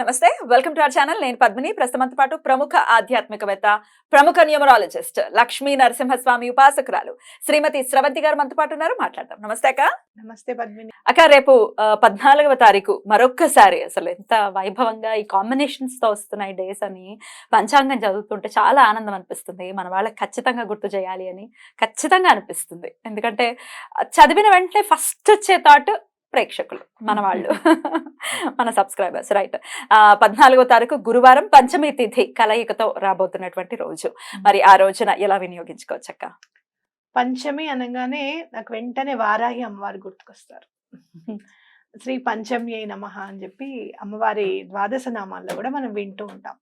నమస్తే welcome to our channel. నేను పద్మిని. ప్రస్తుతంతో పాటు ప్రముఖ ఆధ్యాత్మికవేత్త ప్రముఖ న్యూమరాలజిస్ట్ లక్ష్మీ నరసింహస్వామి ఉపాసకురాలు శ్రీమతి స్రవంతి గారు మనతో పాటు ఉన్నారు. మాట్లాడదాం. నమస్తే అక్క. నమస్తే పద్మిని. అక్క రేపు పద్నాలుగవ తారీఖు మరొక్కసారి అసలు ఎంత వైభవంగా ఈ కాంబినేషన్స్తో వస్తున్నాయి డేస్ అని పంచాంగం చదువుతుంటే చాలా ఆనందం అనిపిస్తుంది. మన వాళ్ళకి ఖచ్చితంగా గుర్తు చేయాలి అని ఖచ్చితంగా అనిపిస్తుంది. ఎందుకంటే చదివిన వెంటనే ఫస్ట్ వచ్చే థాట్ ప్రేక్షకులు మన వాళ్ళు మన సబ్స్క్రైబర్స్ రైట్. పద్నాలుగో తారీఖు గురువారం పంచమి తిథి కలయికతో రాబోతున్నటువంటి రోజు. మరి ఆ రోజున ఎలా వినియోగించుకోవచ్చు అక్క పంచమి అనగానే నాకు వెంటనే వారాహి అమ్మవారు గుర్తుకొస్తారు. శ్రీ పంచమి అయి నమ అని చెప్పి అమ్మవారి ద్వాదశ నామాల్లో కూడా మనం వింటూ ఉంటాం.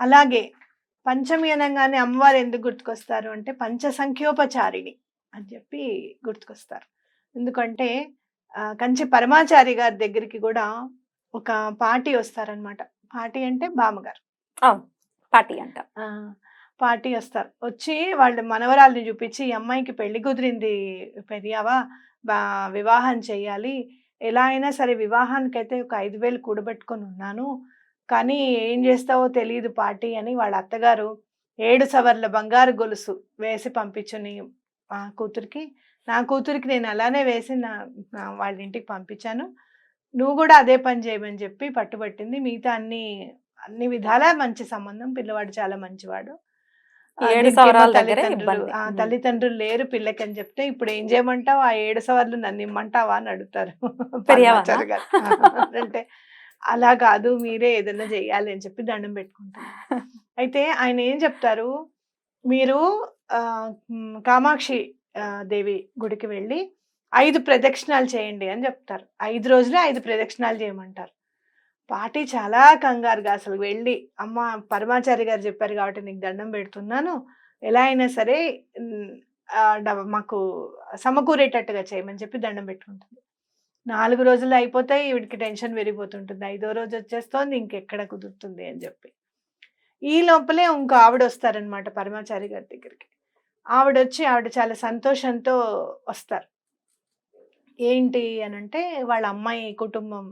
అలాగే పంచమి అనగానే అమ్మవారు ఎందుకు గుర్తుకొస్తారు అంటే పంచ సంఖ్యోపచారిణి అని చెప్పి గుర్తుకొస్తారు. ఎందుకంటే కంచి పరమాచారి గారి దగ్గరికి కూడా ఒక పార్టీ వస్తారనమాట పార్టీ అంటే బామ్మగారు. పార్టీ అంట. ఆ, పార్టీ వస్తారు. వచ్చి వాళ్ళ మనవరాల్ని చూపించి ఈ అమ్మాయికి పెళ్ళి కుదిరింది పెరియావా? బా- వివాహం చేయాలి ఎలా అయినా సరే వివాహానికైతే ఒక ఐదు వేలు కూడబెట్టుకొని ఉన్నాను. కానీ ఏం చేస్తావో తెలియదు పార్టీ అని వాళ్ళ అత్తగారు ఏడు సవర్ల బంగారు గొలుసు వేసి పంపించుని కూతురికి నా కూతురికి నేను అలానే వేసి నా వాళ్ళ ఇంటికి పంపించాను. నువ్వు కూడా అదే పని చేయమని చెప్పి పట్టుబట్టింది. మిగతా అన్ని అన్ని విధాలా మంచి సంబంధం. పిల్లవాడు చాలా మంచివాడు. తల్లిదండ్రులు లేరు పిల్లకి అని చెప్తే ఇప్పుడు ఏం చేయమంటావు? ఆ ఏడు సవర్లు నన్ను ఇమ్మంటావా? అని అడుగుతారు. అంటే అలా కాదు మీరే ఏదైనా చెయ్యాలి అని చెప్పి దండం పెట్టుకుంటారు. అయితే ఆయన ఏం చెప్తారు? మీరు కామాక్షి దేవి గుడికి వెళ్ళి ఐదు ప్రదక్షిణాలు చేయండి అని చెప్తారు. ఐదు రోజులే ఐదు ప్రదక్షిణాలు చేయమంటారు. పాటి చాలా కంగారుగా అసలు వెళ్ళి అమ్మ పరమాచారి గారు చెప్పారు కాబట్టి నీకు దండం పెడుతున్నాను. ఎలా అయినా సరే మాకు సమకూరేటట్టుగా చేయమని చెప్పి దండం పెట్టుకుంటుంది. నాలుగు రోజులు అయిపోతాయి వీడికి టెన్షన్ పెరిగిపోతుంటుంది. ఐదో రోజు వచ్చేస్తోంది ఇంకెక్కడ కుదురుతుంది అని చెప్పి. ఈ లోపలే ఇంకో ఆవిడ వస్తారనమాట పరమాచారి గారి దగ్గరికి. ఆవిడ వచ్చి ఆవిడ చాలా సంతోషంతో వస్తారు. ఏంటి అని అంటే వాళ్ళ అమ్మాయి కుటుంబం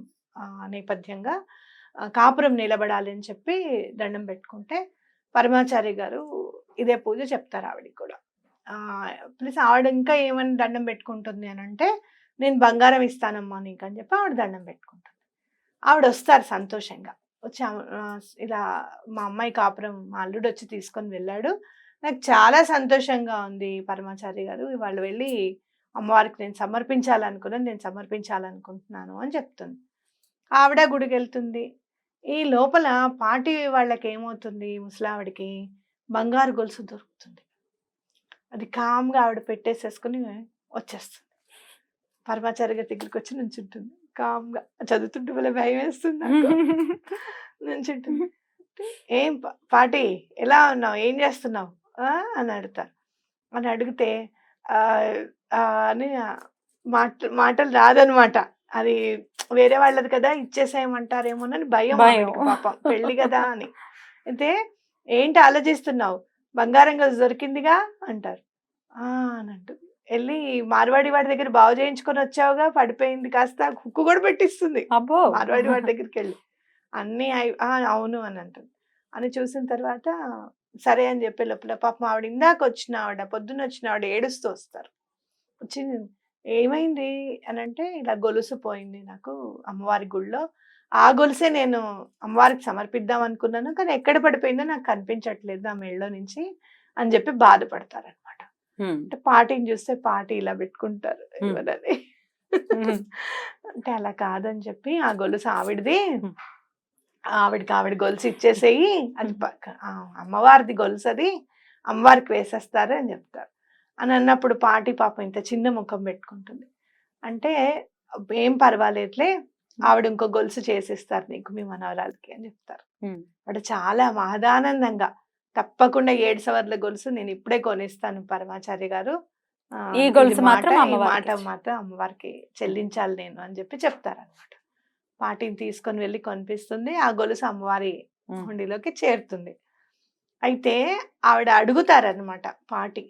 నేపథ్యంగా కాపురం నిలబడాలి అని చెప్పి దండం పెట్టుకుంటే పరమాచారి గారు ఇదే పూజ చెప్తారు ఆవిడకి కూడా. ప్లస్ ఆవిడ ఇంకా ఏమని దండం పెట్టుకుంటుంది అని అంటే నేను బంగారం ఇస్తానమ్మా నీకు అని చెప్పి ఆవిడ దండం పెట్టుకుంటుంది. ఆవిడ వస్తారు సంతోషంగా. వచ్చి ఇలా మా అమ్మాయి కాపురం మా అల్లుడు వచ్చి తీసుకొని వెళ్ళాడు. నాకు చాలా సంతోషంగా ఉంది పరమాచారి గారు. వాళ్ళు వెళ్ళి అమ్మవారికి నేను సమర్పించాలనుకున్నాను నేను సమర్పించాలనుకుంటున్నాను అని చెప్తుంది. ఆవిడ గుడికి వెళ్తుంది. ఈ లోపల పాటి వాళ్ళకి ఏమవుతుంది? ముసలావిడికి బంగారు గొలుసు దొరుకుతుంది. అది కామ్గా ఆవిడ పెట్టేసేసుకుని వచ్చేస్తుంది. పరమాచారి గారి దగ్గరికి వచ్చి నుంచుంటుంది. కామ్గా చదువుతుంటే వల్ల భయం వేస్తుంది. నుంచుంటుంది. ఏం పాటి ఎలా ఉన్నావు? ఏం చేస్తున్నావు? అని అడుగుతారు. అని అడిగితే అని మాట మాటలు రాదనమాట. అది వేరే వాళ్ళది కదా ఇచ్చేసేయమంటారేమోనని భయం పాపం. పెళ్ళి కదా అని. అయితే ఏంటి ఆలోచిస్తున్నావు? బంగారం గొలుసు దొరికిందిగా? అంటారు. "ఆ" అని అంటుంది. వెళ్ళి మార్వాడి వాడి దగ్గర బాగు చేయించుకొని వచ్చావుగా? పడిపోయింది. కాస్త కుక్కు కూడా పెట్టిస్తుంది. అబ్బో! మార్వాడి వాడి దగ్గరికి వెళ్ళి. అన్నీ అయి- "ఆ, అవును అని అంటుంది. అని చూసిన తర్వాత సరే అని చెప్పే లోపల పాపం ఆవిడ ఇందాక వచ్చిన ఆవిడ పొద్దున్న వచ్చిన ఆవిడ ఏడుస్తూ వస్తారు వచ్చి ఏమైంది అని అంటే ఇలా గొలుసు పోయింది నాకు అమ్మవారి గుళ్ళో ఆ గొలుసే నేను అమ్మవారికి సమర్పిద్దాం అనుకున్నాను కానీ ఎక్కడ పడిపోయిందో నాకు కనిపించట్లేదు ఆ మెళ్ళో నుంచి అని చెప్పి బాధపడతారనమాట. అంటే పార్టీని చూస్తే పార్టీ ఇలా పెట్టుకుంటారు. ఎవరని. అంటే అలా కాదని చెప్పి ఆ గొలుసు ఆవిడది. ఆవిడకి ఆవిడ గొలుసు ఇచ్చేసేయి అది అమ్మవారిది గొలుసు అది అమ్మవారికి వేసేస్తారు అని చెప్తారు. అని అన్నప్పుడు పాటి పాపం ఇంత చిన్న ముఖం పెట్టుకుంటుంది. అంటే ఏం పర్వాలేదులే ఆవిడ ఇంకో గొలుసు చేసిస్తారు నీకు మీ మనవరాలకి అని చెప్తారు. వాడు చాలా మహదానందంగా తప్పకుండా ఏడు సవర్ల గొలుసు నేను ఇప్పుడే కొనిస్తాను పరమాచార్య గారు. ఈ గొలుసు మాత్రం మాట. మాత్రం అమ్మవారికి చెల్లించాలి నేను అని చెప్పి చెప్తారనమాట పాటిని తీసుకొని వెళ్ళి కొనిపిస్తుంది. ఆ గొలుసు అమ్మవారి. హుండీలోకి చేరుతుంది. అయితే ఆవిడ అడుగుతారనమాట పాటి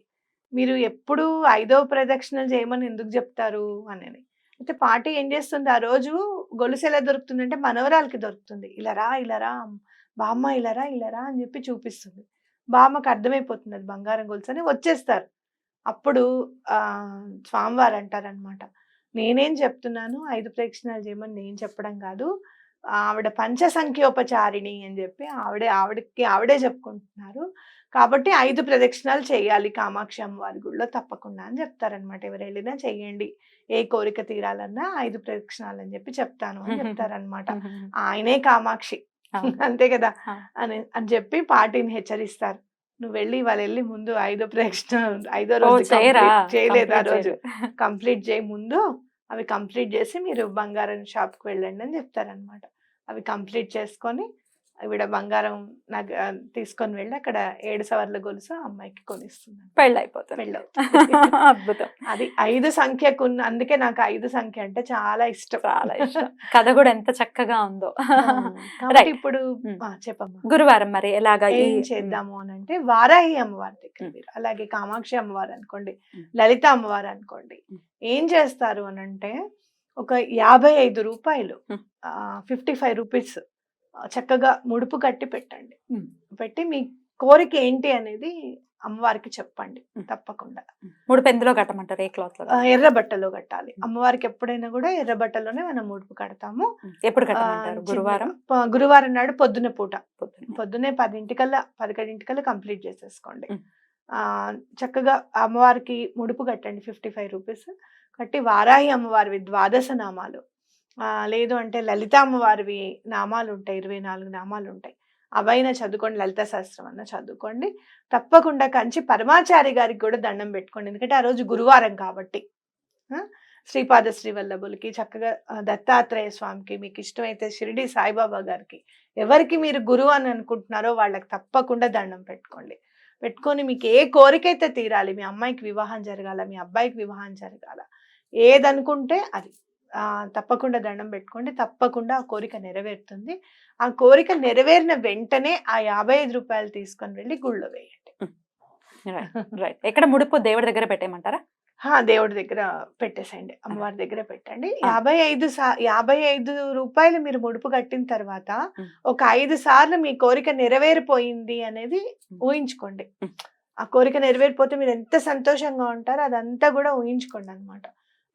మీరు ఎప్పుడు ఐదో ప్రదక్షిణలు చేయమని ఎందుకు చెప్తారు అని అయితే పాటి ఏం చేస్తుంది? ఆ రోజు గొలుసు ఎలా దొరుకుతుందంటే మనవరాలకి దొరుకుతుంది. ఇలా రా ఇలా రా బామ్మ ఇలా రా ఇలా రా అని చెప్పి చూపిస్తుంది. బామ్మకి అర్థమైపోతుంది అది బంగారం గొలుసు అని వచ్చేస్తారు. అప్పుడు ఆ స్వామివారు అంటారనమాట నేనేం చెప్తున్నాను? ఐదు ప్రదక్షిణాలు చేయమని నేను చెప్పడం కాదు. ఆవిడ పంచ సంఖ్యోపచారిణి అని చెప్పి ఆవిడే ఆవిడకి ఆవిడే చెప్పుకుంటున్నారు. కాబట్టి ఐదు ప్రదక్షిణాలు చేయాలి కామాక్షి అమ్మవారి గుడిలో తప్పకుండా అని చెప్తారనమాట ఎవరు వెళ్ళినా చెయ్యండి ఏ కోరిక తీరాలన్నా ఐదు ప్రదక్షిణాలు అని చెప్పి చెప్తాను అని చెప్తారనమాట. ఆయనే కామాక్షి. అంతే కదా. అని అని చెప్పి పార్టీని హెచ్చరిస్తారు. నువ్వు వెళ్ళి వాళ్ళు వెళ్ళి ముందు ఐదో ప్రదక్షిణ ఐదో రోజు చేయలేదు ఆ రోజు. కంప్లీట్ చేయ ముందు అవి కంప్లీట్ చేసి మీరు బంగారం షాప్కి వెళ్ళండి అని చెప్తారనమాట అవి కంప్లీట్ చేసుకొని ఆవిడ బంగారం నగ తీసుకొని వెళ్ళి అక్కడ ఏడు సవర్ల గొలుసు అమ్మాయికి కొనిస్తుంది పెళ్ళి అయిపోతుంది పెళ్ళవుతుంది అద్భుతం. అది ఐదు సంఖ్యకు అందుకే నాకు ఐదు సంఖ్య అంటే చాలా ఇష్టం. చాలా ఇష్టం. కథ కూడా ఎంత చక్కగా ఉందో. ఇప్పుడు చెప్పమ్మా. గురువారం మరి ఎలాగా ఏం చేద్దాము అని అంటే వారాహి అమ్మవారి దగ్గర అలాగే కామాక్షి అమ్మవారు అనుకోండి. లలిత అమ్మవారు అనుకోండి. ఏం చేస్తారు అని అంటే ఒక యాభై ఐదు రూపాయలు. ఫిఫ్టీ ఫైవ్ రూపీస్ చక్కగా ముడుపు కట్టి పెట్టండి. పెట్టి మీ కోరిక ఏంటి అనేది అమ్మవారికి చెప్పండి. తప్పకుండా. మూడు పెందులో కట్టమంటారు? ఏ క్లాత్లో ఎర్ర బట్టలో కట్టాలి. అమ్మవారికి ఎప్పుడైనా కూడా ఎర్ర బట్టలోనే మనం ముడుపు కడతాము. ఎప్పుడు కట్టమంటారు? గురువారం? గురువారం నాడు పొద్దున పూట. పొద్దున్నే. పదింటికల్లా పదకొండింటికల్లా కంప్లీట్ చేసేసుకోండి. చక్కగా అమ్మవారికి ముడుపు కట్టండి. Fifty five rupees. కట్టి వారాహి అమ్మవారివి ద్వాదశ నామాలు లేదు అంటే లలిత అమ్మవారివి నామాలు ఉంటాయి ఇరవై నాలుగు నామాలు ఉంటాయి అవైనా చదువుకోండి లలిత శాస్త్రం అన్న చదువుకోండి. తప్పకుండా కంచి పరమాచారి గారికి కూడా దండం పెట్టుకోండి. ఎందుకంటే ఆ రోజు గురువారం కాబట్టి. శ్రీపాద శ్రీవల్లభులకి చక్కగా దత్తాత్రేయ స్వామికి మీకు ఇష్టమైతే షిరిడి సాయిబాబా గారికి ఎవరికి మీరు గురువు అని అనుకుంటున్నారో వాళ్ళకి తప్పకుండా దండం పెట్టుకోండి. పెట్టుకొని మీకు ఏ కోరికైతే తీరాలి మీ అమ్మాయికి వివాహం జరగాల మీ అబ్బాయికి వివాహం జరగాల ఏదనుకుంటే అది. తప్పకుండా దండం పెట్టుకోండి. తప్పకుండా ఆ కోరిక నెరవేరుతుంది. ఆ కోరిక నెరవేరిన వెంటనే ఆ యాభై ఐదు రూపాయలు తీసుకొని వెళ్ళి గుళ్ళో వేయండి. రైట్. ఎక్కడ ముడుపు దేవుడి దగ్గర పెట్టేయమంటారా? హా, దేవుడి దగ్గర పెట్టేసేయండి. అమ్మవారి దగ్గర పెట్టండి. యాభై ఐదు సా యాభై ఐదు రూపాయలు మీరు ముడుపు కట్టిన తర్వాత. ఒక ఐదు సార్లు మీ కోరిక నెరవేరిపోయింది అనేది. ఊహించుకోండి. ఆ కోరిక నెరవేరిపోతే మీరు ఎంత సంతోషంగా ఉంటారో అదంతా కూడా ఊహించుకోండి అనమాట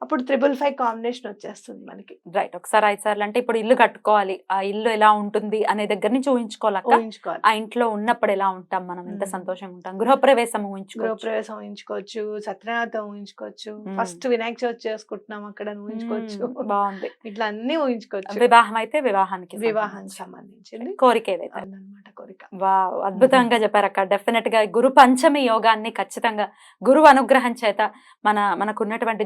అప్పుడు త్రిబుల్ ఫైవ్ కాంబినేషన్ వచ్చేస్తుంది మనకి. రైట్ ఒకసారి ఐదు సార్లు అంటే ఇప్పుడు ఇల్లు కట్టుకోవాలి. ఆ ఇల్లు ఎలా ఉంటుంది అనే దగ్గర నుంచి ఊహించుకోవాలి ఆ ఇంట్లో ఉన్నప్పుడు ఎలా ఉంటాం మనం? ఎంత. సంతోషంగా ఉంటాం? గృహప్రవేశం ఊహించుకోవచ్చు. గృహప్రవేశం ఊహించుకోవచ్చు సత్యనారాయణ ఊహించుకోవచ్చు. ఫస్ట్ వినాయక చవితి చేసుకుంటున్నాం అక్కడ ఊహించుకోవచ్చు. బాగుంది. ఇట్లా అన్ని ఊహించుకోవచ్చు. వివాహం అయితే వివాహానికి వివాహానికి సంబంధించి. సంబంధించింది. కోరిక ఏదైతే? అదనమాట కోరిక. వావ్ అద్భుతంగా చెప్పారు అక్క. డెఫినెట్గా గురు పంచమి యోగాన్ని ఖచ్చితంగా గురువు అనుగ్రహం చేత మన మనకున్నటువంటి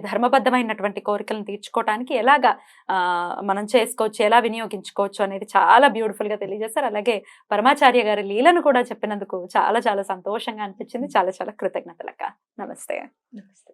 ధర్మబద్ధమైనటువంటి కోరికలను తీర్చుకోవడానికి ఎలాగా మనం చేసుకోవచ్చు ఎలా వినియోగించుకోవచ్చు అనేది చాలా బ్యూటిఫుల్గా తెలియజేశారు. అలాగే పరమాచార్య గారి లీలను కూడా చెప్పినందుకు చాలా చాలా సంతోషంగా అనిపించింది. చాలా చాలా కృతజ్ఞతలక్క. నమస్తే. నమస్తే.